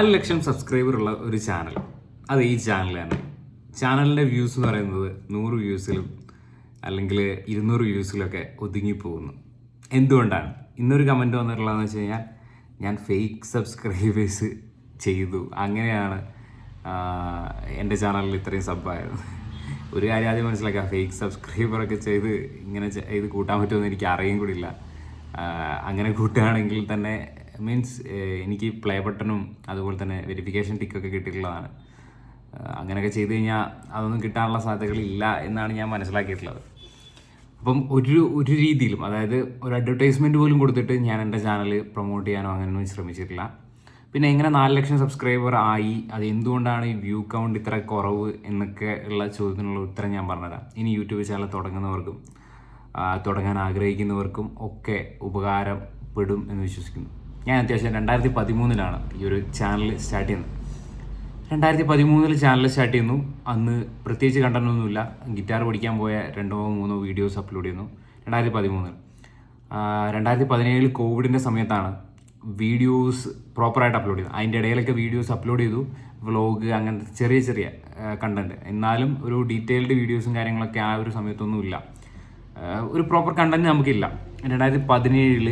നാല് ലക്ഷം സബ്സ്ക്രൈബർ ഉള്ള ഒരു ചാനൽ അത് ഈ ചാനലാണ് ചാനലിന്റെ വ്യൂസ് എന്ന് പറയുന്നത് നൂറ് വ്യൂസിലും അല്ലെങ്കിൽ ഇരുന്നൂറ് വ്യൂസിലൊക്കെ ഒതുങ്ങിപ്പോകുന്നു. എന്തുകൊണ്ടാണ്? ഇന്നൊരു കമന്റ് വന്നിട്ടുള്ളതെന്ന് വെച്ച് കഴിഞ്ഞാൽ ഞാൻ ഫേക്ക് സബ്സ്ക്രൈബേഴ്സ് ചെയ്തു. അങ്ങനെയാണ് എന്റെ ചാനലിൽ ഇത്രയും സബ്ബായത് ഒരു കാര്യം ആദ്യം മനസ്സിലാക്കുക. ഫേക്ക് സബ്സ്ക്രൈബറൊക്കെ ചെയ്ത് ഇങ്ങനെ ഇത് കൂട്ടാൻ പറ്റുമെന്ന് എനിക്ക് അറിയും കൂടിയില്ല അങ്ങനെ കൂട്ടുകയാണെങ്കിൽ തന്നെ മീൻസ് എനിക്ക് പ്ലേ ബട്ടണും അതുപോലെ തന്നെ വെരിഫിക്കേഷൻ ടിക്കൊക്കെ കിട്ടിയിട്ടുള്ളതാണ്. ആഹ് അങ്ങനെയൊക്കെ ചെയ്ത് കഴിഞ്ഞാൽ അതൊന്നും കിട്ടാനുള്ള സാധ്യതകളില്ല എന്നാണ് ഞാൻ മനസ്സിലാക്കിയിട്ടുള്ളത്. അപ്പം ഒരു ഒരു രീതിയിലും അതായത് ഒരു അഡ്വർടൈസ്മെന്റ് പോലും കൊടുത്തിട്ട് ഞാൻ എന്റെ ചാനൽ പ്രൊമോട്ട് ചെയ്യാനോ അങ്ങനെയൊന്നും ശ്രമിച്ചിട്ടില്ല. പിന്നെ എങ്ങനെ നാല് ലക്ഷം സബ്സ്ക്രൈബർ ആയി അത് എന്തുകൊണ്ടാണ് ഈ വ്യൂ കൗണ്ട് ഇത്ര കുറവ് എന്നൊക്കെ ഉള്ള ചോദ്യത്തിനുള്ള ഉത്തരം ഞാൻ പറഞ്ഞുതരാം. ഇനി യൂട്യൂബ് ചാനൽ തുടങ്ങുന്നവർക്കും തുടങ്ങാൻ ആഗ്രഹിക്കുന്നവർക്കും ഒക്കെ ഉപകാരപ്പെടും എന്ന് വിശ്വസിക്കുന്നു. ഞാൻ അത്യാവശ്യം രണ്ടായിരത്തി പതിമൂന്നിലാണ് ഈ ഒരു ചാനൽ സ്റ്റാർട്ട് ചെയ്യുന്നത്. രണ്ടായിരത്തി പതിമൂന്നിൽ ചാനൽ സ്റ്റാർട്ട് ചെയ്യുന്നു. അന്ന് പ്രത്യേകിച്ച് കണ്ടനൊന്നുമില്ല ഗിറ്റാർ പഠിക്കാൻ പോയ രണ്ടോ മൂന്നോ വീഡിയോസ് അപ്ലോഡ് ചെയ്യുന്നു. രണ്ടായിരത്തി പതിമൂന്നിൽ രണ്ടായിരത്തി പതിനേഴിൽ കോവിഡിന്റെ സമയത്താണ് വീഡിയോസ് പ്രോപ്പറായിട്ട് അപ്ലോഡ് ചെയ്തത്. അതിന്റെ ഇടയിലൊക്കെ വീഡിയോസ് അപ്ലോഡ് ചെയ്തു. വ്ളോഗ് അങ്ങനത്തെ ചെറിയ ചെറിയ കണ്ടന്റ് എന്നാലും ഒരു ഡീറ്റെയിൽഡ് വീഡിയോസും കാര്യങ്ങളൊക്കെ ആ ഒരു സമയത്തൊന്നുമില്ല. ഒരു പ്രോപ്പർ കണ്ടന്റ് നമുക്കില്ല. രണ്ടായിരത്തി പതിനേഴിൽ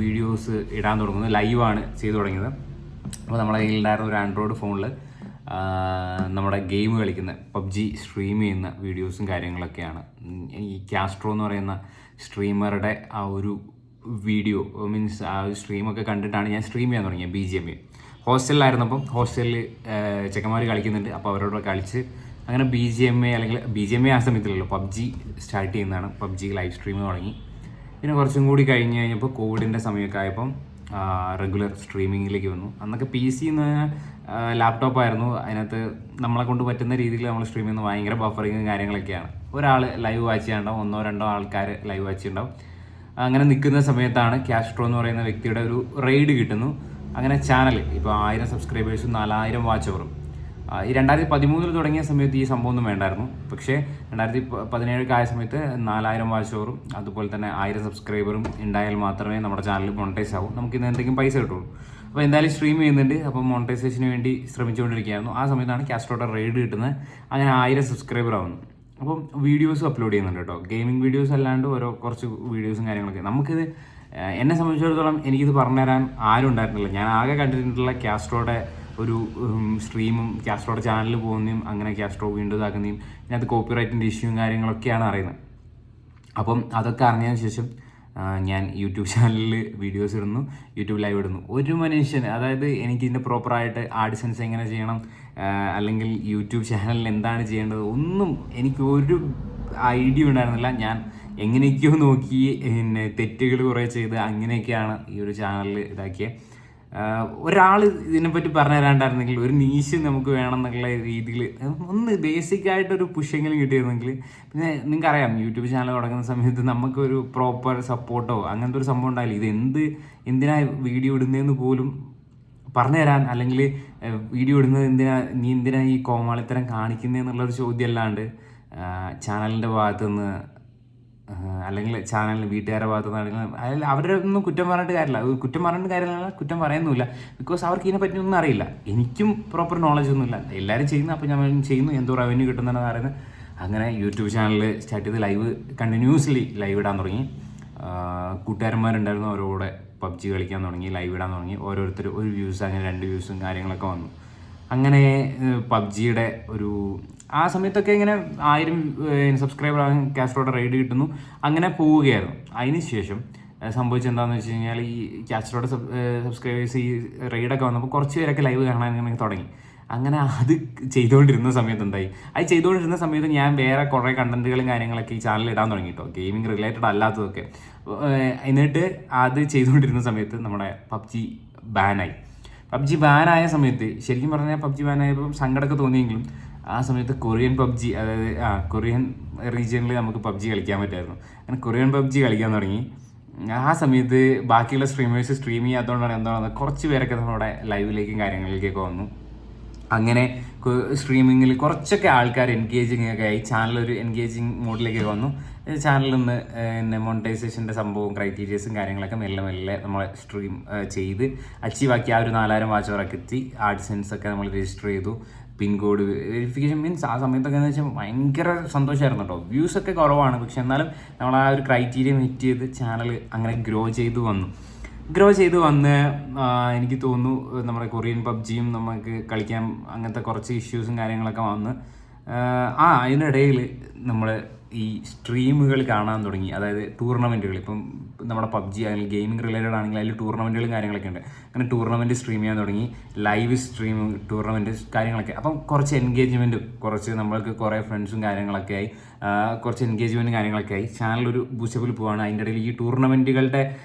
വീഡിയോസ് ഇടാൻ തുടങ്ങുന്നത് ലൈവാണ് ചെയ്തു തുടങ്ങിയത്. അപ്പോൾ നമ്മുടെ കയ്യിലുണ്ടായിരുന്ന ഒരു ആൻഡ്രോയിഡ് ഫോണിൽ നമ്മുടെ ഗെയിം കളിക്കുന്ന പബ്ജി സ്ട്രീം ചെയ്യുന്ന വീഡിയോസും കാര്യങ്ങളൊക്കെയാണ്. ഈ കാസ്ട്രോ എന്ന് പറയുന്ന സ്ട്രീമറുടെ ആ ഒരു വീഡിയോ മീൻസ് ആ ഒരു സ്ട്രീമൊക്കെ കണ്ടിട്ടാണ് ഞാൻ സ്ട്രീം ചെയ്യാൻ തുടങ്ങിയത് ബി ജി എം എ ഹോസ്റ്റലിലായിരുന്നപ്പം ഹോസ്റ്റലിൽ ചെക്കന്മാർ കളിക്കുന്നുണ്ട്. അപ്പോൾ അവരോട് കളിച്ച് അങ്ങനെ ബി ജി എം എ അല്ലെങ്കിൽ ബി ജി എം എ ആ സമയത്തിലല്ലോ പബ്ജി സ്റ്റാർട്ട് ചെയ്യുന്നതാണ്. പബ്ജി ലൈവ് സ്ട്രീം തുടങ്ങി. പിന്നെ കുറച്ചും കൂടി കഴിഞ്ഞ് കഴിഞ്ഞപ്പോൾ കോവിഡിന്റെ സമയമൊക്കെ ആയപ്പം റെഗുലർ സ്ട്രീമിങ്ങിലേക്ക് വന്നു. അന്നൊക്കെ പി സി എന്ന് പറഞ്ഞാൽ ലാപ്ടോപ്പ് ആയിരുന്നു. അതിനകത്ത് നമ്മളെ കൊണ്ട് പറ്റുന്ന രീതിയിൽ നമ്മൾ സ്ട്രീം ചെയ്യുന്നത് ഭയങ്കര ബഫറിങ്ങും കാര്യങ്ങളൊക്കെയാണ്. ഒരാൾ ലൈവ് വാച്ച് ചെയ്യാണ്ടാവും ഒന്നോ രണ്ടോ ആൾക്കാർ ലൈവ് വാച്ച് ഉണ്ടാവും അങ്ങനെ നിൽക്കുന്ന സമയത്താണ് കാസ്ട്രോ എന്ന് പറയുന്ന വ്യക്തിയുടെ ഒരു റെയ്ഡ് കിട്ടുന്നു. അങ്ങനെ ചാനൽ ഇപ്പോൾ ആയിരം സബ്സ്ക്രൈബേഴ്സും നാലായിരം വാച്ച് അവറും ആ, ഈ രണ്ടായിരത്തി പതിമൂന്നിൽ തുടങ്ങിയ സമയത്ത് ഈ സംഭവം ഒന്നും വേണ്ടായിരുന്നു. പക്ഷേ രണ്ടായിരത്തി പതിനേഴൊക്കെ ആയ സമയത്ത് നാലായിരം ഓവറും അതുപോലെ തന്നെ ആയിരം സബ്സ്ക്രൈബറും ഉണ്ടായാൽ മാത്രമേ നമ്മുടെ ചാനൽ മോണിറ്റൈസ് ആവും. നമുക്ക് ഇന്ന് എന്തെങ്കിലും പൈസ കിട്ടുള്ളൂ. അപ്പോൾ എന്തായാലും സ്ട്രീം ചെയ്യുന്നുണ്ട്. അപ്പോൾ മോണിറ്റൈസേഷന് വേണ്ടി ശ്രമിച്ചുകൊണ്ടിരിക്കുകയായിരുന്നു. ആ സമയത്താണ് കാസ്ട്രോടെ റെയ്ഡ് കിട്ടുന്നത്. അങ്ങനെ ആയിരം സബ്സ്ക്രൈബർ ആവുന്നു. അപ്പം വീഡിയോസും അപ്ലോഡ് ചെയ്യുന്നുണ്ട് കേട്ടോ. ഗെയിമിംഗ് വീഡിയോസ് അല്ലാണ്ട് ഓരോ കുറച്ച് വീഡിയോസും കാര്യങ്ങളൊക്കെ. നമുക്കിത് എന്നെ സംബന്ധിച്ചിടത്തോളം എനിക്കിത് പറഞ്ഞുതരാൻ ആരും ഉണ്ടായിരുന്നില്ല. ഞാൻ ആകെ കണ്ടിട്ടുള്ള കാസ്ട്രോയുടെ ഒരു സ്ട്രീമും ക്യാസ്ട്രോയുടെ ചാനലിൽ പോകുന്നതും അങ്ങനെ ക്യാസ്ട്രോ വീണ്ടും ഇതാക്കുന്നതും ഇതിനകത്ത് കോപ്പിറൈറ്റിന്റെ ഇഷ്യൂവും കാര്യങ്ങളൊക്കെയാണ് അറിയുന്നത്. അപ്പം അതൊക്കെ അറിഞ്ഞതിന് ശേഷം ഞാൻ യൂട്യൂബ് ചാനലിൽ വീഡിയോസ് ഇടുന്നു യൂട്യൂബ് ലൈവ് ഇടുന്നു. ഒരു മനുഷ്യൻ അതായത് എനിക്ക് ഇതിന്റെ പ്രോപ്പറായിട്ട് ആഡിസൻസ് എങ്ങനെ ചെയ്യണം അല്ലെങ്കിൽ യൂട്യൂബ് ചാനലിൽ എന്താണ് ചെയ്യേണ്ടത് ഒന്നും എനിക്ക് ഒരു ഐഡിയ ഉണ്ടായിരുന്നില്ല. ഞാൻ എങ്ങനെയൊക്കെയോ നോക്കി പിന്നെ തെറ്റുകൾ കുറേ ചെയ്ത് അങ്ങനെയൊക്കെയാണ് ഈ ഒരു ചാനലിൽ ഇതാക്കിയത് ഒരാൾ ഇതിനെപ്പറ്റി പറഞ്ഞു തരാണ്ടായിരുന്നെങ്കിൽ ഒരു നീശ് നമുക്ക് വേണമെന്നുള്ള രീതിയിൽ ഒന്ന് ബേസിക് ആയിട്ടൊരു പുഷെങ്കിലും കിട്ടിയിരുന്നെങ്കിൽ പിന്നെ നിങ്ങൾക്കറിയാം യൂട്യൂബ് ചാനൽ തുടങ്ങുന്ന സമയത്ത് നമുക്കൊരു പ്രോപ്പർ സപ്പോർട്ടോ അങ്ങനത്തെ ഒരു സംഭവം ഉണ്ടായില്ല. ഇത് എന്ത് എന്തിനാ വീഡിയോ ഇടുന്നതെന്ന് പോലും പറഞ്ഞു തരാൻ അല്ലെങ്കിൽ വീഡിയോ ഇടുന്നത് എന്തിനാ നീ എന്തിനാ ഈ കോമാളിത്തരം കാണിക്കുന്നതെന്നുള്ളൊരു ചോദ്യം അല്ലാണ്ട് ചാനലിന്റെ ഭാഗത്തുനിന്ന് അല്ലെങ്കിൽ ചാനലിൽ വീട്ടുകാരുടെ ഭാഗത്തു നിന്നാണെങ്കിൽ അതിൽ അവരുടെ ഒന്നും കുറ്റം പറഞ്ഞിട്ട് കാര്യമില്ല. കുറ്റം പറഞ്ഞിട്ട് കാര്യമില്ല കുറ്റം പറയുന്നില്ല ബിക്കോസ് അവർക്ക് ഇതിനെ പറ്റി ഒന്നും അറിയില്ല. എനിക്കും പ്രോപ്പർ നോളജ് ഒന്നുമില്ല. എല്ലാവരും ചെയ്യുന്നു അപ്പോൾ ഞാൻ ചെയ്യുന്നു. എന്തോ റവന്യൂ കിട്ടുന്നതെന്ന് പറയുന്നത്. അങ്ങനെ യൂട്യൂബ് ചാനൽ സ്റ്റാർട്ട് ചെയ്ത് ലൈവ് കണ്ടിന്യൂസ്ലി ലൈവ് ഇടാൻ തുടങ്ങി. കൂട്ടുകാരന്മാരുണ്ടായിരുന്നു അവരോടെ പബ്ജി കളിക്കാൻ തുടങ്ങി ലൈവ് ഇടാൻ തുടങ്ങി. ഓരോരുത്തർ ഒരു വ്യൂസ് അങ്ങനെ രണ്ട് വ്യൂസും കാര്യങ്ങളൊക്കെ വന്നു. അങ്ങനെ പബ്ജിയുടെ ഒരു ആ സമയത്തൊക്കെ ഇങ്ങനെ ആയിരം സബ്സ്ക്രൈബർ ആകാൻ റൈഡ് കിട്ടുന്നു. അങ്ങനെ പോവുകയായിരുന്നു. അതിന് ശേഷം എന്താണെന്ന് വെച്ച് കഴിഞ്ഞാൽ ഈ കാസ്ട്രോയുടെ സബ്സ്ക്രൈബേഴ്സ് ഈ റൈഡൊക്കെ വന്നപ്പോൾ കുറച്ച് പേരൊക്കെ ലൈവ് കാണാൻ ഇങ്ങനെ തുടങ്ങി. അങ്ങനെ അത് ചെയ്തുകൊണ്ടിരുന്ന സമയത്ത് എന്തായി? അത് ചെയ്തുകൊണ്ടിരുന്ന സമയത്ത് ഞാൻ വേറെ കുറേ കണ്ടന്റുകളും കാര്യങ്ങളൊക്കെ ഈ ചാനലിൽ ഇടാൻ തുടങ്ങി കേട്ടോ ഗെയിമിംഗ് റിലേറ്റഡ് അല്ലാത്തതൊക്കെ എന്നിട്ട് അത് ചെയ്തുകൊണ്ടിരുന്ന സമയത്ത് നമ്മുടെ പബ്ജി ബാനായി പബ്ജി ബാനായ സമയത്ത് ശരിക്കും പറഞ്ഞാൽ പബ്ജി ബാനായപ്പോൾ സങ്കടമൊക്കെ തോന്നിയെങ്കിലും ആ സമയത്ത് കൊറിയൻ പബ്ജി അതായത് ആ കൊറിയൻ റീജിയനിൽ നമുക്ക് പബ്ജി കളിക്കാൻ പറ്റായിരുന്നു. അങ്ങനെ കൊറിയൻ പബ്ജി കളിക്കാൻ തുടങ്ങി. ആ സമയത്ത് ബാക്കിയുള്ള സ്ട്രീമേഴ്സ് സ്ട്രീം ചെയ്യാത്തതുകൊണ്ടാണ് എന്താണ് കുറച്ച് പേരൊക്കെ നമ്മുടെ ലൈവിലേക്കും കാര്യങ്ങളിലേക്കൊക്കെ വന്നു. അങ്ങനെ സ്ട്രീമിങ്ങിൽ കുറച്ചൊക്കെ ആൾക്കാർ എൻഗേജിങ് ഒക്കെ ആയി ചാനൽ ഒരു എൻഗേജിങ് മോഡിലേക്ക് വന്നു. ചാനലിൽ നിന്ന് പിന്നെ മോണിറ്റൈസേഷന്റെ സംഭവവും ക്രൈറ്റീരിയസും കാര്യങ്ങളൊക്കെ മെല്ലെ മെല്ലെ നമ്മൾ സ്ട്രീം ചെയ്ത് അച്ചീവ് ആക്കി ആ ഒരു നാലായിരം വാച്ചവറൊക്കെ എത്തി. ആഡ്സെൻസ് ഒക്കെ നമ്മൾ രജിസ്റ്റർ ചെയ്തു. പിൻ കോഡ് വെരിഫിക്കേഷൻ മീൻസ് ആ സമയത്തൊക്കെ എന്ന് വെച്ചാൽ ഭയങ്കര സന്തോഷമായിരുന്നു കേട്ടോ വ്യൂസ് ഒക്കെ കുറവാണ്. പക്ഷെ എന്നാലും നമ്മൾ ആ ഒരു ക്രൈറ്റീരിയ മീറ്റ് ചെയ്ത് ചാനൽ അങ്ങനെ ഗ്രോ ചെയ്തു വന്നു. ഗ്രോ ചെയ്ത് വന്ന് എനിക്ക് തോന്നുന്നു നമ്മുടെ കൊറിയൻ പബ്ജിയും നമുക്ക് കളിക്കാൻ അങ്ങനത്തെ കുറച്ച് ഇഷ്യൂസും കാര്യങ്ങളൊക്കെ വന്ന് ആ അതിനിടയിൽ നമ്മൾ ഈ സ്ട്രീമുകൾ കാണാൻ തുടങ്ങി. അതായത് ടൂർണമെന്റുകൾ ഇപ്പം നമ്മുടെ പബ്ജി അല്ലെങ്കിൽ ഗെയിമിംഗ് റിലേറ്റഡ് ആണെങ്കിൽ അതിൽ ടൂർണമെന്റുകളും കാര്യങ്ങളൊക്കെ ഉണ്ട്. അങ്ങനെ ടൂർണമെന്റ് സ്ട്രീം ചെയ്യാൻ തുടങ്ങി. ലൈവ് സ്ട്രീം ടൂർണമെന്റ് കാര്യങ്ങളൊക്കെ. അപ്പം കുറച്ച് എൻഗേജ്മെന്റ് കുറച്ച് നമ്മൾക്ക് കുറേ ഫ്രണ്ട്സും കാര്യങ്ങളൊക്കെ ആയി. കുറച്ച് എൻഗേജ്മെന്റും കാര്യങ്ങളൊക്കെ ആയി. ചാനൽ ഒരു ബൂസ്റ്റപ്പിൽ പോവാണ്. അതിന്റെ ഇടയിൽ ഈ ടൂർണമെന്റുകളുടെ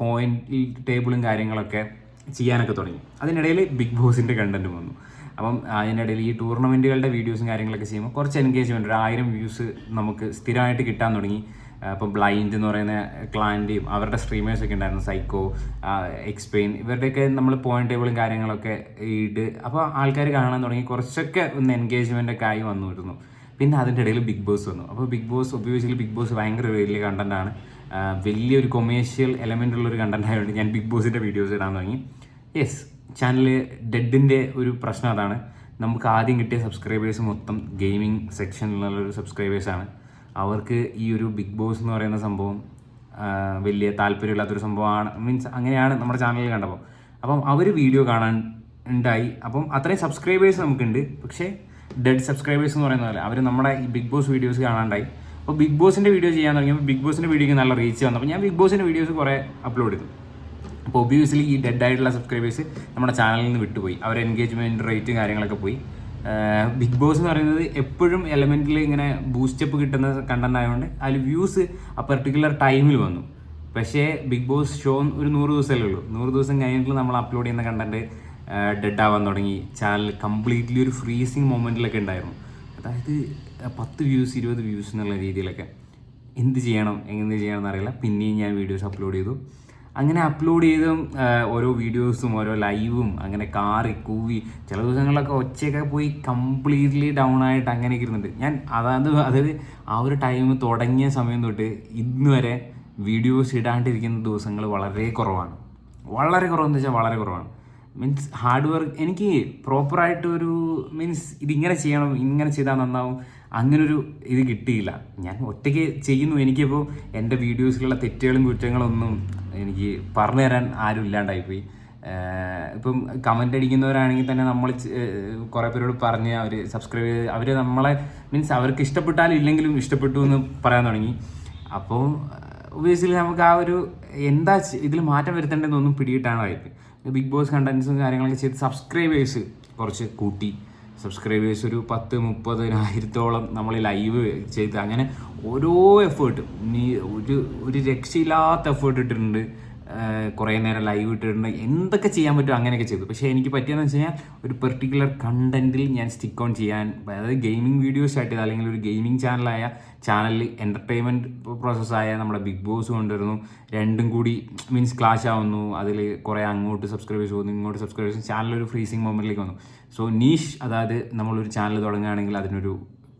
പോയിന്റ് ടേബിളും കാര്യങ്ങളൊക്കെ ചെയ്യാനൊക്കെ തുടങ്ങി. അതിനിടയിൽ ബിഗ് ബോസിന്റെ കണ്ടന്റ് വന്നു. അപ്പം അതിനിടയിൽ ഈ ടൂർണമെന്റുകളുടെ വീഡിയോസും കാര്യങ്ങളൊക്കെ ചെയ്യുമ്പോൾ കുറച്ച് എൻഗേജ്മെന്റ് ഒരു ആയിരം വ്യൂസ് നമുക്ക് സ്ഥിരമായിട്ട് കിട്ടാൻ തുടങ്ങി. ഇപ്പം ബ്ലൈൻഡ് എന്ന് പറയുന്ന ക്ലാന്റെയും അവരുടെ സ്ട്രീമേഴ്സൊക്കെ ഉണ്ടായിരുന്നു സൈക്കോ എക്സ്പെയിൻ ഇവരുടെയൊക്കെ നമ്മൾ പോയിന്റ് ടേബിളും കാര്യങ്ങളൊക്കെ ഇട്ട് അപ്പോൾ ആൾക്കാർ കാണാൻ തുടങ്ങി. കുറച്ചൊക്കെ ഒന്ന് എൻഗേജ്മെന്റ് ഒക്കെ ആയി വന്നിരുന്നു പിന്നെ അതിന്റെ ഇടയിൽ ബിഗ് ബോസ് വന്നു. അപ്പോൾ Bigg Boss obviously Bigg Boss ഭയങ്കര വലിയ കണ്ടന്റാണ് വലിയൊരു കൊമേഴ്ഷ്യൽ എലമെന്റ് ഉള്ളൊരു കണ്ടന്റ് ആയതുകൊണ്ട് ഞാൻ ബിഗ് ബോസിന്റെ വീഡിയോസ് ഇടാൻ തുടങ്ങി. യെസ് ചാനൽ ഡെഡിന്റെ ഒരു പ്രശ്നം അതാണ്. നമുക്ക് ആദ്യം കിട്ടിയ സബ്സ്ക്രൈബേഴ്സ് മൊത്തം ഗെയിമിംഗ് സെക്ഷനിലുള്ള ഒരു സബ്സ്ക്രൈബേഴ്സാണ് അവർക്ക് ഈ ഒരു ബിഗ് ബോസ് എന്ന് പറയുന്ന സംഭവം വലിയ താല്പര്യമില്ലാത്തൊരു സംഭവമാണ്. മീൻസ് അങ്ങനെയാണ് നമ്മുടെ ചാനലിൽ കണ്ടപ്പോൾ. അപ്പം അവർ വീഡിയോ കാണാൻ ഉണ്ടായി. അപ്പം അത്രയും സബ്സ്ക്രൈബേഴ്സ് നമുക്കുണ്ട്. പക്ഷേ ഡെഡ് സബ്സ്ക്രൈബേഴ്സ് എന്ന് പറയുന്ന പോലെ അവർ നമ്മുടെ ഈ ബിഗ് ബോസ് വീഡിയോസ് കാണാണ്ടായി. അപ്പോൾ ബിഗ് ബോസിന്റെ വീഡിയോ ചെയ്യാൻ തുടങ്ങിയപ്പോൾ ബിഗ് ബോസിന്റെ വീഡിയോക്ക് നല്ല റീച്ച് വന്നപ്പോൾ ഞാൻ ബിഗ് ബോസിന്റെ വീഡിയോസ് കുറേ അപ്ലോഡ് ചെയ്തു. അപ്പോൾ ഒബ്വിയസ്ലി ഈ ഡെഡ് ആയിട്ടുള്ള സബ്സ്ക്രൈബേഴ്സ് നമ്മുടെ ചാനലിൽ നിന്ന് വിട്ടുപോയി. അവർ എൻഗേജ്മെന്റ് റേറ്റും കാര്യങ്ങളൊക്കെ പോയി. ബിഗ് ബോസ് എന്ന് പറയുന്നത് എപ്പോഴും എലമെന്റിൽ ഇങ്ങനെ ബൂസ്റ്റപ്പ് കിട്ടുന്ന കണ്ടന്റ് ആയതുകൊണ്ട് അതിൽ വ്യൂസ് ആ പെർട്ടിക്കുലർ ടൈമിൽ വന്നു. പക്ഷേ ബിഗ് ബോസ് ഷോ ഒരു നൂറ് ദിവസമല്ലേ ഉള്ളൂ. നൂറ് ദിവസം കഴിഞ്ഞിട്ട് നമ്മൾ അപ്ലോഡ് ചെയ്യുന്ന കണ്ടന്റ് ഡെഡ് ആവാൻ തുടങ്ങി. ചാനൽ കംപ്ലീറ്റ്ലി ഒരു ഫ്രീസിങ് മൊമെന്റിലൊക്കെ ഉണ്ടായിരുന്നു. അതായത് പത്ത് വ്യൂസ് ഇരുപത് വ്യൂസ് എന്നുള്ള രീതിയിലൊക്കെ. എന്ത് ചെയ്യണം എങ്ങനെ ചെയ്യണം എന്നറിയില്ല. പിന്നെയും ഞാൻ വീഡിയോസ് അപ്ലോഡ് ചെയ്തു. അങ്ങനെ അപ്ലോഡ് ചെയ്തും ഓരോ വീഡിയോസും ഓരോ ലൈവും അങ്ങനെ കാറി കൂവി. ചില ദിവസങ്ങളിലൊക്കെ ഒച്ചയൊക്കെ പോയി കംപ്ലീറ്റ്ലി ഡൗൺ ആയിട്ട് അങ്ങനെ ഇരുന്നുണ്ട് ഞാൻ അതായത് അതായത് ആ ഒരു ടൈം തുടങ്ങിയ സമയം തൊട്ട് ഇന്ന് വരെ വീഡിയോസ് ഇടാണ്ടിരിക്കുന്ന ദിവസങ്ങൾ വളരെ കുറവാണ്. വളരെ കുറവെന്ന് വെച്ചാൽ വളരെ കുറവാണ്. മീൻസ് ഹാർഡ് വർക്ക് എനിക്ക് പ്രോപ്പറായിട്ട് ഒരു മീൻസ് ഇതിങ്ങനെ ചെയ്യണം ഇങ്ങനെ ചെയ്താൽ നന്നാവും അങ്ങനൊരു ഇത് കിട്ടിയില്ല. ഞാൻ ഒറ്റയ്ക്ക് ചെയ്യുന്നു. എനിക്കിപ്പോൾ എന്റെ വീഡിയോസിലുള്ള തെറ്റുകളും കുറ്റങ്ങളും ഒന്നും എനിക്ക് പറഞ്ഞു തരാൻ ആരും ഇല്ലാണ്ടായിപ്പോയി. ഇപ്പം കമന്റ് അടിക്കുന്നവരാണെങ്കിൽ തന്നെ നമ്മൾ കുറേ പേരോട് പറഞ്ഞ് അവർ സബ്സ്ക്രൈബ് ചെയ്ത് അവർ നമ്മളെ മീൻസ് അവർക്ക് ഇഷ്ടപ്പെട്ടാലും ഇല്ലെങ്കിലും ഇഷ്ടപ്പെട്ടു എന്ന് പറയാൻ തുടങ്ങി. അപ്പോൾ ഒബിയസ്ലി നമുക്ക് ആ ഒരു എന്താ ഇതിൽ മാറ്റം വരുത്തേണ്ടതെന്നൊന്നും പിടിയിട്ടാണായിട്ട് ബിഗ് ബോസ് കണ്ടൻസും കാര്യങ്ങളൊക്കെ ചെയ്ത് സബ്സ്ക്രൈബേഴ്സ് കുറച്ച് കൂട്ടി. സബ്സ്ക്രൈബേഴ്സ് ഒരു പത്ത് മുപ്പതിനായിരത്തോളം നമ്മൾ ലൈവ് ചെയ്ത്. അങ്ങനെ ഓരോ എഫേർട്ടും നീ ഒരു ഒരു രക്ഷയില്ലാത്ത എഫേർട്ട് ഇട്ടിട്ടുണ്ട്. കുറേ നേരം ലൈവ് ഇട്ടിട്ടുണ്ട്. എന്തൊക്കെ ചെയ്യാൻ പറ്റും അങ്ങനെയൊക്കെ ചെയ്തു. പക്ഷേ എനിക്ക് പറ്റിയെന്ന് വെച്ച് കഴിഞ്ഞാൽ ഒരു പെർട്ടിക്കുലർ കണ്ടന്റിൽ ഞാൻ സ്റ്റിക്ക് ഓൺ ചെയ്യാൻ അതായത് ഗെയിമിംഗ് വീഡിയോസ് ആയിട്ട് അല്ലെങ്കിൽ ഒരു ഗെയിമിംഗ് ചാനലായ ചാനലിൽ എന്റർടൈൻമെന്റ് പ്രോസസ്സായ നമ്മുടെ ബിഗ് ബോസ് കൊണ്ടുവരുന്നു. രണ്ടും കൂടി മീൻസ് ക്ലാഷ് ആവുന്നു. അതിൽ കുറേ അങ്ങോട്ട് സബ്സ്ക്രൈബേഴ്സ് പോകുന്നു ഇങ്ങോട്ട് സബ്സ്ക്രൈബേഴ്സ് ചാനലൊരു ഫ്രീസിങ് മൊമെന്റിലേക്ക് വന്നു. സോ നീഷ് അതായത് നമ്മളൊരു ചാനൽ തുടങ്ങുകയാണെങ്കിൽ അതിനൊരു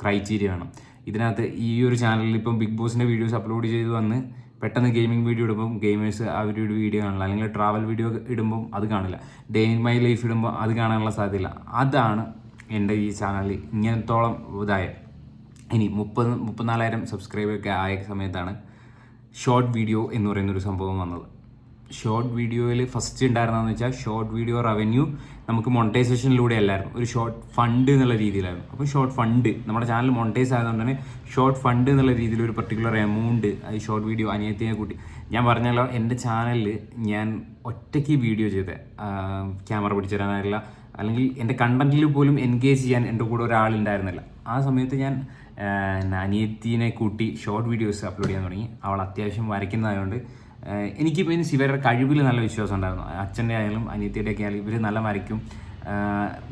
ക്രൈറ്റീരിയ വേണം. ഇതിനകത്ത് ഈ ഒരു ചാനലിൽ ഇപ്പം ബിഗ് ബോസിന്റെ വീഡിയോസ് അപ്ലോഡ് ചെയ്ത് വന്ന് പെട്ടെന്ന് ഗെയിമിംഗ് വീഡിയോ ഇടുമ്പം ഗെയിമേഴ്സ് അവരുടെ വീഡിയോ കാണില്ല അല്ലെങ്കിൽ ട്രാവൽ വീഡിയോ ഇടുമ്പം അത് കാണില്ല ഡേ ഇൻ മൈ ലൈഫ് ഇടുമ്പോൾ അത് കാണാനുള്ള സാധ്യതയില്ല. അതാണ് എന്റെ ഈ ചാനലിൽ ഇങ്ങനത്തോളം ഇതായ ഇനി മുപ്പത് മുപ്പത്തിനാലായിരം സബ്സ്ക്രൈബറൊക്കെ ആയ സമയത്താണ് ഷോർട്ട് വീഡിയോ എന്ന് പറയുന്നൊരു സംഭവം വന്നത്. ഷോർട്ട് വീഡിയോയിൽ ഫസ്റ്റ് ഉണ്ടായിരുന്നതെന്ന് വെച്ചാൽ ഷോർട്ട് വീഡിയോ റവന്യൂ നമുക്ക് മോണിറ്റൈസേഷനിലൂടെ അല്ലായിരുന്നു. ഒരു ഷോർട്ട് ഫണ്ട് എന്നുള്ള രീതിയിലായിരുന്നു. അപ്പോൾ ഷോർട്ട് ഫണ്ട് നമ്മുടെ ചാനൽ മോണിറ്റൈസ് ആയതുകൊണ്ട് തന്നെ ഷോർട്ട് ഫണ്ട് എന്നുള്ള രീതിയിൽ ഒരു പർട്ടിക്കുലർ എമൗണ്ട് ഈ ഷോർട്ട് വീഡിയോ അനിയത്തിയെ കൂട്ടി. ഞാൻ പറഞ്ഞല്ലോ എന്റെ ചാനലിൽ ഞാൻ ഒറ്റയ്ക്ക് വീഡിയോ ചെയ്ത്. ക്യാമറ പിടിച്ചു അല്ലെങ്കിൽ എന്റെ കണ്ടന്റിൽ പോലും എൻഗേജ് ചെയ്യാൻ എന്റെ കൂടെ ഒരാളുണ്ടായിരുന്നില്ല. ആ സമയത്ത് ഞാൻ അനിയത്തിനെ കൂട്ടി ഷോർട്ട് വീഡിയോസ് അപ്ലോഡ് ചെയ്യാൻ തുടങ്ങി. അവൾ അത്യാവശ്യം വരയ്ക്കുന്നതായതുകൊണ്ട് ഏഹ് ഇനി ശിവരുടെ കഴിവിൽ നല്ല വിശ്വാസം ഉണ്ടായിരുന്നു. അച്ഛന്റെ ആയാലും അനിയത്തിയുടെ ഒക്കെ ആയാലും ഇവർ നല്ല വരയ്ക്കും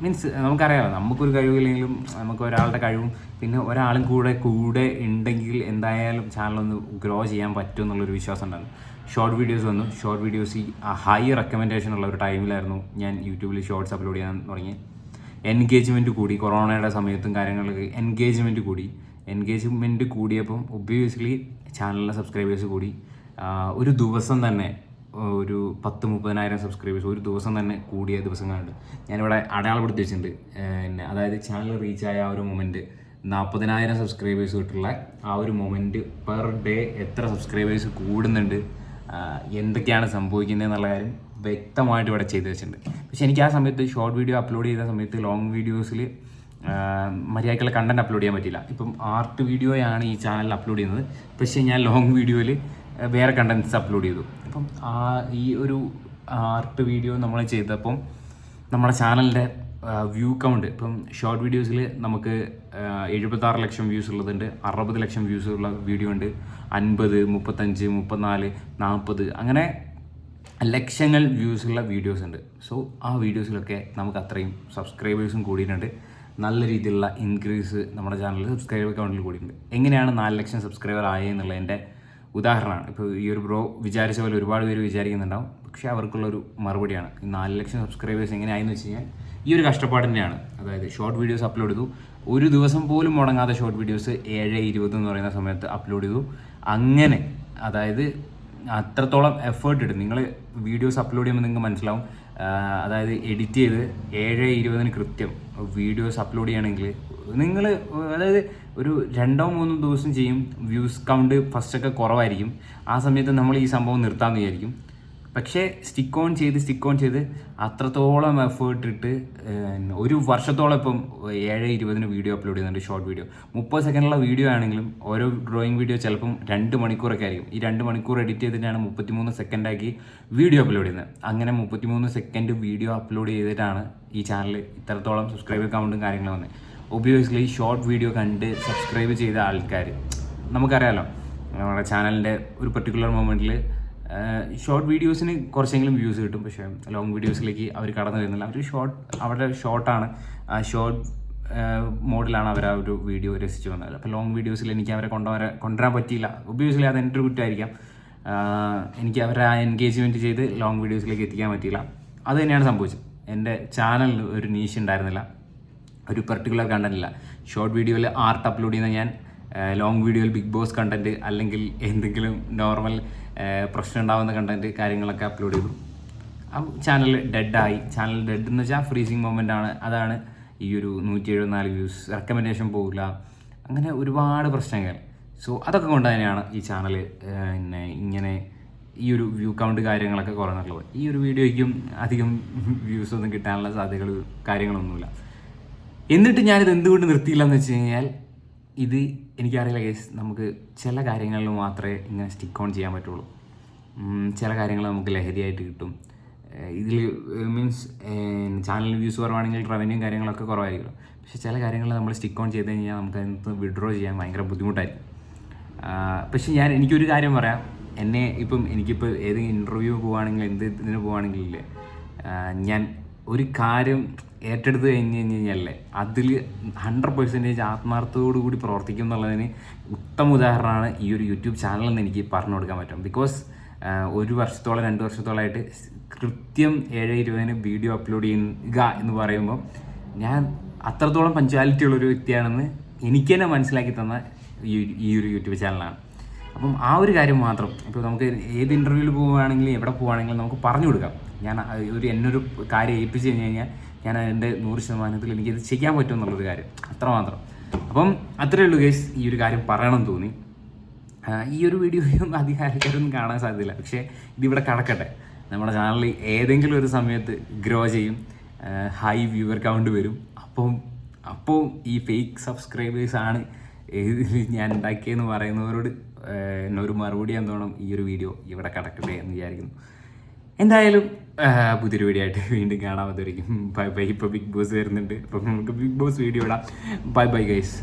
മീൻസ് നമുക്കറിയാമല്ലോ നമുക്കൊരു കഴിവില്ലെങ്കിലും നമുക്ക് ഒരാളുടെ കഴിവും പിന്നെ ഒരാളും കൂടെ കൂടെ ഉണ്ടെങ്കിൽ എന്തായാലും ചാനലൊന്ന് ഗ്രോ ചെയ്യാൻ പറ്റും എന്നുള്ളൊരു വിശ്വാസം ഉണ്ടായിരുന്നു. ഷോർട്ട് വീഡിയോസ് വന്നു. ഷോർട്ട് വീഡിയോസ് ഈ ഹൈ റെക്കമെൻഡേഷൻ ഉള്ള ഒരു ടൈമിലായിരുന്നു ഞാൻ യൂട്യൂബിൽ ഷോർട്സ് അപ്ലോഡ് ചെയ്യാൻ തുടങ്ങി എൻഗേജ്മെന്റ് കൂടി കൊറോണയുടെ സമയത്തും കാര്യങ്ങളൊക്കെ എൻഗേജ്മെന്റ് കൂടി. എൻഗേജ്മെന്റ് കൂടിയപ്പം ഒബ്വിയസ്ലി ചാനലിലെ സബ്സ്ക്രൈബേഴ്സ് കൂടി. ഒരു ദിവസം തന്നെ ഒരു പത്ത് മുപ്പതിനായിരം സബ്സ്ക്രൈബേഴ്സ് ഒരു ദിവസം തന്നെ കൂടിയ ദിവസങ്ങളുണ്ട്. ഞാനിവിടെ അടയാളപ്പെടുത്തി വെച്ചിട്ടുണ്ട്. പിന്നെ അതായത് ചാനൽ റീച്ചായ ആ ഒരു മൊമെന്റ് നാൽപ്പതിനായിരം സബ്സ്ക്രൈബേഴ്സ് കിട്ടുള്ള ആ ഒരു മൊമെന്റ് പെർ ഡേ എത്ര സബ്സ്ക്രൈബേഴ്സ് കൂടുന്നുണ്ട് എന്തൊക്കെയാണ് സംഭവിക്കുന്നത് എന്നുള്ള കാര്യം വ്യക്തമായിട്ട് ഇവിടെ ചെയ്തു വെച്ചിട്ടുണ്ട്. പക്ഷേ എനിക്ക് ആ സമയത്ത് ഷോർട്ട് വീഡിയോ അപ്ലോഡ് ചെയ്ത സമയത്ത് ലോങ് വീഡിയോസിൽ മര്യാദക്കുള്ള കണ്ടന്റ് അപ്ലോഡ് ചെയ്യാൻ പറ്റില്ല ഇപ്പം ആർട്ട് വീഡിയോയാണ് ഈ ചാനലിൽ അപ്ലോഡ് ചെയ്യുന്നത്. പക്ഷേ ഞാൻ ലോങ് വീഡിയോയിൽ വേറെ കണ്ടൻസ് അപ്ലോഡ് ചെയ്തു. അപ്പം ആ ഈ ഒരു ആർട്ട് വീഡിയോ നമ്മൾ ചെയ്തപ്പം നമ്മുടെ ചാനലിന്റെ വ്യൂ കൗണ്ട് ഇപ്പം ഷോർട്ട് വീഡിയോസിൽ നമുക്ക് എഴുപത്താറ് ലക്ഷം വ്യൂസ് ഉള്ളതുണ്ട് അറുപത് ലക്ഷം വ്യൂസ് ഉള്ള വീഡിയോ ഉണ്ട് അൻപത് മുപ്പത്തഞ്ച് മുപ്പത്തിനാല് നാൽപ്പത് അങ്ങനെ ലക്ഷങ്ങൾ വ്യൂസ് ഉള്ള വീഡിയോസ് ഉണ്ട്. സോ ആ വീഡിയോസിലൊക്കെ നമുക്ക് അത്രയും സബ്സ്ക്രൈബേഴ്സും കൂടിയിട്ടുണ്ട്. നല്ല രീതിയിലുള്ള ഇൻക്രീസ് നമ്മുടെ ചാനലിൽ സബ്സ്ക്രൈബർ കൗണ്ടിൽ കൂടിയിട്ടുണ്ട്. എങ്ങനെയാണ് നാല് ലക്ഷം സബ്സ്ക്രൈബർ ആയെന്നുള്ളതിന്റെ ഉദാഹരണമാണ്. ഇപ്പോൾ ഈ ഒരു ബ്രോ വിചാരിച്ച പോലെ ഒരുപാട് പേര് വിചാരിക്കുന്നുണ്ടാവും. പക്ഷേ അവർക്കുള്ളൊരു മറുപടിയാണ്. ഈ നാല് ലക്ഷം സബ്സ്ക്രൈബേഴ്സ് എങ്ങനെയായെന്ന് വെച്ച് കഴിഞ്ഞാൽ ഈ ഒരു കഷ്ടപ്പാടിന്റെയാണ് അതായത് ഷോർട്ട് വീഡിയോസ് അപ്ലോഡ് ചെയ്തു. ഒരു ദിവസം പോലും മുടങ്ങാതെ ഷോർട്ട് വീഡിയോസ് ഏഴ് ഇരുപത് എന്ന് പറയുന്ന സമയത്ത് അപ്ലോഡ് ചെയ്തു. അങ്ങനെ അതായത് അത്രത്തോളം എഫേർട്ട് ഇടും നിങ്ങൾ വീഡിയോസ് അപ്ലോഡ് ചെയ്യുമ്പോൾ നിങ്ങൾക്ക് മനസ്സിലാവും. അതായത് എഡിറ്റ് ചെയ്ത് ഏഴ് ഇരുപതിന് കൃത്യം വീഡിയോസ് അപ്ലോഡ് ചെയ്യണമെങ്കിൽ നിങ്ങൾ അതായത് ഒരു രണ്ടോ മൂന്നോ ദിവസം ചെയ്യും വ്യൂസ് കൗണ്ട് ഫസ്റ്റൊക്കെ കുറവായിരിക്കും. ആ സമയത്ത് നമ്മൾ ഈ സംഭവം നിർത്താമെന്ന് വിചാരിക്കും. പക്ഷേ സ്റ്റിക്ക് ഓൺ ചെയ്ത് സ്റ്റിക്ക് ഓൺ ചെയ്ത് അത്രത്തോളം എഫേർട്ട് ഇട്ട് ഒരു വർഷത്തോളം ഇപ്പം ഏഴ് ഇരുപതിന് വീഡിയോ അപ്ലോഡ് ചെയ്യുന്നുണ്ട് ഷോർട്ട് വീഡിയോ മുപ്പത് സെക്കൻഡുള്ള വീഡിയോ ആണെങ്കിലും ഓരോ ഡ്രോയിങ് വീഡിയോ ചിലപ്പം രണ്ട് മണിക്കൂറൊക്കെ ആയിരിക്കും. ഈ രണ്ട് മണിക്കൂർ എഡിറ്റ് ചെയ്തിട്ടാണ് മുപ്പത്തിമൂന്ന് സെക്കൻഡാക്കി വീഡിയോ അപ്ലോഡ് ചെയ്യുന്നത്. അങ്ങനെ മുപ്പത്തിമൂന്ന് സെക്കൻഡ് വീഡിയോ അപ്ലോഡ് ചെയ്തിട്ടാണ് ഈ ചാനൽ ഇത്രത്തോളം സബ്സ്ക്രൈബർ കൗണ്ടും കാര്യങ്ങളും വന്നത്. ഒബിയസ്ലി ഷോർട്ട് വീഡിയോ കണ്ട് സബ്സ്ക്രൈബ് ചെയ്ത ആൾക്കാർ നമുക്കറിയാലോ നമ്മുടെ ചാനലിന്റെ ഒരു പെർട്ടിക്കുലർ മൊമെന്റിൽ ഷോർട്ട് വീഡിയോസിന് കുറച്ചെങ്കിലും വ്യൂസ് കിട്ടും. പക്ഷേ ലോങ് വീഡിയോസിലേക്ക് അവർ കടന്നു വരുന്നില്ല. അവർ ഷോർട്ട് അവരുടെ ഷോർട്ടാണ് ആ ഷോർട്ട് മോഡിലാണ് അവർ ആ ഒരു വീഡിയോ രസിച്ചു വന്നത്. അപ്പോൾ ലോങ് വീഡിയോസിൽ എനിക്ക് അവരെ കൊണ്ടുവരാൻ കൊണ്ടുവരാൻ പറ്റിയില്ല. ഒബിയസ്ലി അത് എന്റെ ഒരു കുറ്റമായിരിക്കാം എനിക്ക് അവരെ ആ എൻഗേജ്മെന്റ് ചെയ്ത് ലോങ് വീഡിയോസിലേക്ക് എത്തിക്കാൻ പറ്റിയില്ല. അത് തന്നെയാണ് സംഭവിച്ചത്. എന്റെ ചാനലിൽ ഒരു നീഷ് ഉണ്ടായിരുന്നില്ല. ഒരു പെർട്ടിക്കുലർ കണ്ടന്റ് ഇല്ല. ഷോർട്ട് വീഡിയോയിൽ ആർട്ട് അപ്ലോഡ് ചെയ്യുന്ന ഞാൻ ലോങ് വീഡിയോയിൽ ബിഗ് ബോസ് കണ്ടന്റ് അല്ലെങ്കിൽ എന്തെങ്കിലും നോർമൽ പ്രശ്നം ഉണ്ടാകുന്ന കണ്ടന്റ് കാര്യങ്ങളൊക്കെ അപ്ലോഡ് ചെയ്തു. ആ ചാനൽ ഡെഡായി ചാനൽ ഡെഡ് എന്ന് വെച്ചാൽ ഫ്രീസിങ് മൊമെന്റ് ആണ്. അതാണ് ഈ ഒരു നൂറ്റി എഴുപത്തിനാല് വ്യൂസ് റെക്കമെൻഡേഷൻ പോകില്ല അങ്ങനെ ഒരുപാട് പ്രശ്നങ്ങൾ. സോ അതൊക്കെ കൊണ്ട് തന്നെയാണ് ഈ ചാനൽ പിന്നെ ഇങ്ങനെ ഈ ഒരു വ്യൂ കൗണ്ട് കാര്യങ്ങളൊക്കെ കുറഞ്ഞിട്ടുള്ളത്. ഈ ഒരു വീഡിയോയ്ക്കും അധികം വ്യൂസ് ഒന്നും കിട്ടാനുള്ള സാധ്യതകൾ കാര്യങ്ങളൊന്നുമില്ല. എന്നിട്ട് ഞാനിത് എന്തുകൊണ്ട് നിർത്തിയില്ല എന്ന് വെച്ച് കഴിഞ്ഞാൽ ഇത് എനിക്കറിയില്ല കേസ് നമുക്ക് ചില കാര്യങ്ങളിൽ മാത്രമേ ഇങ്ങനെ സ്റ്റിക്ക് ഓൺ ചെയ്യാൻ പറ്റുള്ളൂ. ചില കാര്യങ്ങൾ നമുക്ക് ലഹരിയായിട്ട് കിട്ടും. ഇതിൽ മീൻസ് ചാനൽ വ്യൂസ് കുറവാണെങ്കിൽ റവന്യൂ കാര്യങ്ങളൊക്കെ കുറവായിരിക്കും. പക്ഷെ ചില കാര്യങ്ങൾ നമ്മൾ സ്റ്റിക്ക് ഓൺ ചെയ്ത് കഴിഞ്ഞാൽ നമുക്ക് അതിനകത്ത് വിഡ്രോ ചെയ്യാൻ ഭയങ്കര ബുദ്ധിമുട്ടായിരിക്കും. പക്ഷേ ഞാൻ എനിക്കൊരു കാര്യം പറയാം. എന്നെ ഇപ്പം എനിക്കിപ്പോൾ ഏതെങ്കിലും ഇന്റർവ്യൂ പോവുകയാണെങ്കിൽ എന്ത് ഇതിന് പോവുകയാണെങ്കിലില്ലേ ഞാൻ ഒരു കാര്യം ഏറ്റെടുത്ത് കഴിഞ്ഞ് കഴിഞ്ഞ് കഴിഞ്ഞാലേ അതിൽ ഹൺഡ്രഡ് പെർസെന്റേജ് ആത്മാർത്ഥത്തോടു കൂടി പ്രവർത്തിക്കും എന്നുള്ളതിന് ഉത്തമ ഉദാഹരണമാണ് ഈ ഒരു യൂട്യൂബ് ചാനൽ എന്ന് എനിക്ക് പറഞ്ഞു കൊടുക്കാൻ പറ്റും. ബിക്കോസ് ഒരു വർഷത്തോളം രണ്ട് വർഷത്തോളമായിട്ട് കൃത്യം ഏഴ് ഇരുപതിന് വീഡിയോ അപ്ലോഡ് ചെയ്യുക എന്ന് പറയുമ്പോൾ ഞാൻ അത്രത്തോളം പഞ്ച്വാലിറ്റി ഉള്ളൊരു വ്യക്തിയാണെന്ന് എനിക്ക് തന്നെ മനസ്സിലാക്കി തന്ന ഈ ഒരു യൂട്യൂബ് ചാനലാണ് അപ്പം ആ ഒരു കാര്യം മാത്രം ഇപ്പോൾ നമുക്ക് ഏത് ഇന്റർവ്യൂവിൽ പോവുകയാണെങ്കിലും എവിടെ പോവുകയാണെങ്കിലും നമുക്ക് പറഞ്ഞു കൊടുക്കാം. ഞാൻ ഒരു എന്നൊരു കാര്യം ഏൽപ്പിച്ച് കഴിഞ്ഞ് കഴിഞ്ഞാൽ ഞാൻ അതിന്റെ നൂറ് ശതമാനത്തിൽ എനിക്കിത് ചെയ്യാൻ പറ്റും എന്നുള്ളൊരു കാര്യം. അത്രമാത്രം. അപ്പം അത്രയേ ഉള്ളൂ ഗേസ് ഈ ഒരു കാര്യം പറയണം തോന്നി. ഈ ഒരു വീഡിയോയും അധികം ആൾക്കാരൊന്നും കാണാൻ സാധ്യതയില്ല. പക്ഷേ ഇതിവിടെ കടക്കട്ടെ. നമ്മുടെ ചാനലിൽ ഏതെങ്കിലും ഒരു സമയത്ത് ഗ്രോ ചെയ്യും. ഹൈ വ്യൂവർ കൗണ്ട് വരും. അപ്പം അപ്പോൾ ഈ ഫേക്ക് സബ്സ്ക്രൈബേഴ്സ് ആണ് ഞാൻ ഉണ്ടാക്കിയെന്ന് പറയുന്നവരോട് എന്നൊരു മറുപടി എന്തോണം ഈ ഒരു വീഡിയോ ഇവിടെ കിടക്കട്ടെ എന്ന് വിചാരിക്കുന്നു. എന്തായാലും പുതിയൊരു വീഡിയോ ആയിട്ട് വീണ്ടും കാണാൻ പറ്റുമായിരിക്കും ബൈ ബൈ ഇപ്പോൾ ബിഗ് ബോസ് വരുന്നുണ്ട്. അപ്പം നമുക്ക് ബിഗ് ബോസ് വീഡിയോ ഇടാം. Bye bye guys